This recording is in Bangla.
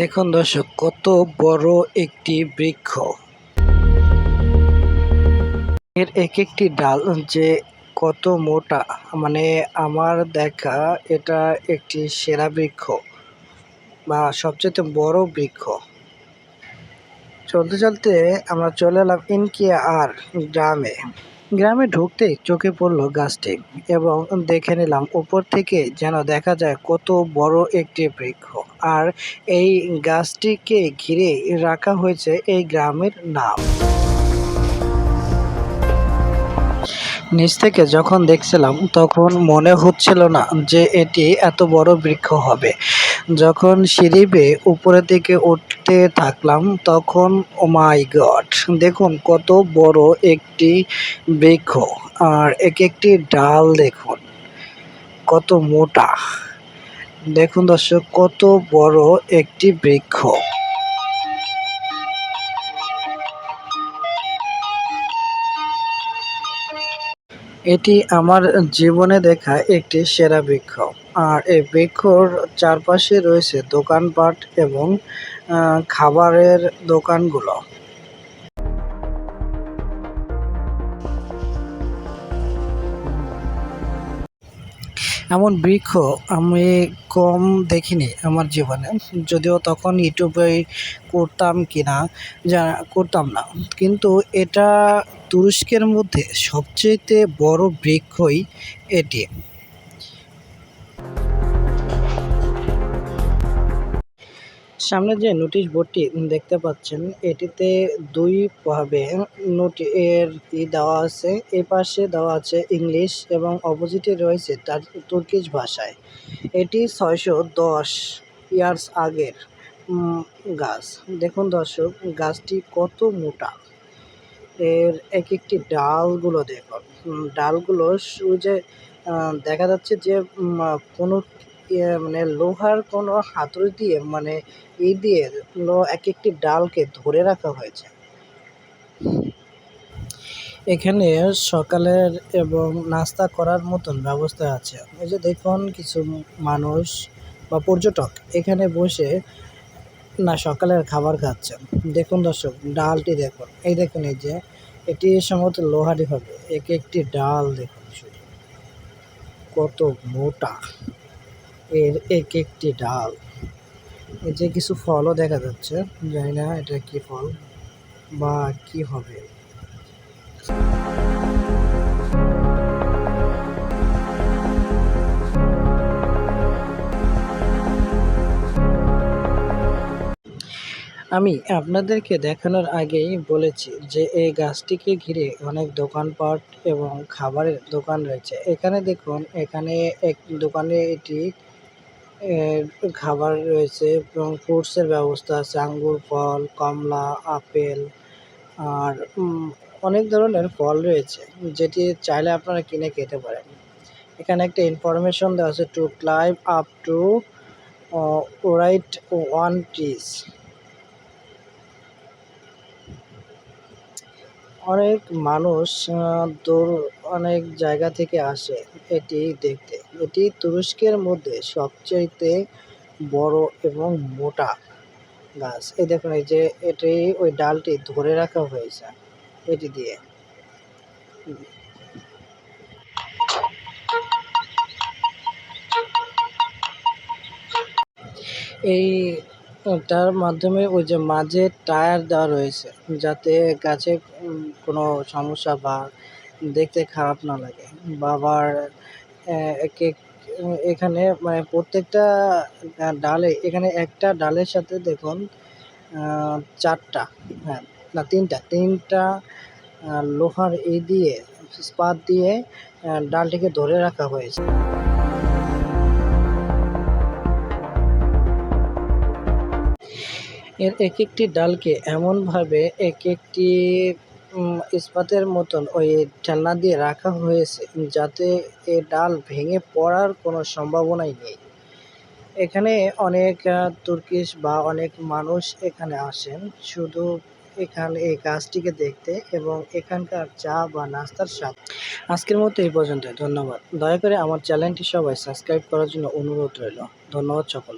দেখুন দর্শক, কত বড় একটি বৃক্ষ। এর এক একটি ডাল যে কত মোটা মানে আমার দেখা এটা একটি সেরা বৃক্ষ বা সবচেয়ে বড় বৃক্ষ। চলতে চলতে আমরা চলে এলাম ইনকিয়া আর গ্রামে। গ্রামে ঢুকতে চোখে পড়ল গাছটি এবং দেখে নিলাম উপর থেকে যেন দেখা যায় কত বড় একটি বৃক্ষ। আর এই গাছটিকে ঘিরে রাখা হয়েছে এই গ্রামের নাম। নিচ থেকে যখন দেখছিলাম, তখন মনে হচ্ছিল না যে এটি এত বড় বৃক্ষ হবে। যখন সিঁড়ি বেয়ে উপরের দিকে উঠতে থাকলাম, তখন, ও মাই গড, দেখুন কত বড় একটি বৃক্ষ। আর এক একটি ডাল দেখুন, কত মোটা। দেখুন দর্শক, কত বড় একটি বৃক্ষ। এটি আমার জীবনে দেখা একটি সেরা বৃক্ষ। আর এই বৃক্ষর চারপাশে রয়েছে দোকানপাট এবং খাবারের দোকানগুলো। এমন বৃক্ষ আমি কম দেখিনি আমার জীবনে। যদিও তখন ইউটিউবে করতাম কিনা যা করতাম না। কিন্তু এটা তুরস্কের মধ্যে সবচেয়েতে বড় বৃক্ষই এটি। সামনে যে নোটিশ বোর্ডটি দেখতে পাচ্ছেন, এটিতে দুই ভাবে নোটি, এর ই দেওয়া আছে, এ পাশে দেওয়া আছে ইংলিশ এবং অপোজিটে রয়েছে তার তুর্কিশ ভাষায়। এটি ছয়শো দশ ইয়ার্স আগের গাছ। দেখুন দর্শক, গাছটি কত মোটা। এর এক একটি ডালগুলো দেখুন। ডালগুলো যে দেখা যাচ্ছে যে কোনো মানে লোহার কোনো হাতুড়ি দিয়ে মানে ই দিয়ে এক একটি ডালকে ধরে রাখা হয়েছে। এখানে সকালের এবং নাস্তা করার মতন ব্যবস্থা আছে। এই যে দেখুন, কিছু মানুষ বা পর্যটক এখানে বসে না সকালের খাবার খাচ্ছেন। দেখুন দর্শক, ডালটি দেখুন। এই দেখুন এই যে, এটি সম্ভবত লোহারি হবে। এক একটি ডাল দেখুন শুধু। কত মোটা। এর এক একটি ডাল। এই যে কিছু ফলও দেখা যাচ্ছে। জানি না এটা কি ফল বা কি হবে। আমি আপনাদেরকে দেখানোর আগেই বলেছি যে এই গাছটিকে ঘিরে অনেক দোকানপাট এবং খাবারের দোকান রয়েছে। এখানে দেখুন, এখানে এক দোকানে এটি খাবার রয়েছে এবং ফ্রুটসের ব্যবস্থা আছে, আঙ্গুর, ফল, কমলা, আপেল আর অনেক ধরনের ফল রয়েছে, যেটি চাইলে আপনারা কিনে খেতে পারেন। এখানে একটা ইনফরমেশন দেওয়া আছে to climb up to right one trees অনেক মানুষ দূর অনেক জায়গা থেকে আসে এটি দেখতে। এটি তুরস্কের মধ্যে সবচাইতে বড় এবং মোটা গাছ। এই দেখুন, এই যে এটি, ওই ডালটি ধরে রাখা হয়েছে এটি দিয়ে। এই তার মাধ্যমে ওই যে মাঝে টায়ার দেওয়া রয়েছে, যাতে গাছে কোনো সমস্যা বা দেখতে খারাপ না লাগে। বা আবার এক এক এখানে মানে প্রত্যেকটা ডালে, এখানে একটা ডালের সাথে দেখুন চারটা হ্যাঁ না, তিনটা তিনটা লোহার এই দিয়ে ইস্পাত দিয়ে ডালটিকে ধরে রাখা হয়েছে। এর এক একটি ডালকে এমনভাবে এক একটি ইস্পাতের মতন ওই ঠেলনা দিয়ে রাখা হয়েছে যাতে এ ডাল ভেঙে পড়ার কোনো সম্ভাবনাই নেই। এখানে অনেক তুর্কিশ বা অনেক মানুষ এখানে আসেন। শুধু এখানে, এই গাছটিকে দেখতে এবং এখানকার চা বা নাস্তার স্বাদ। আজকের মতো এই পর্যন্ত ধন্যবাদ। দয়া করে আমার চ্যানেলটি সবাই সাবস্ক্রাইব করার জন্য অনুরোধ রইল। ধন্যবাদ সকল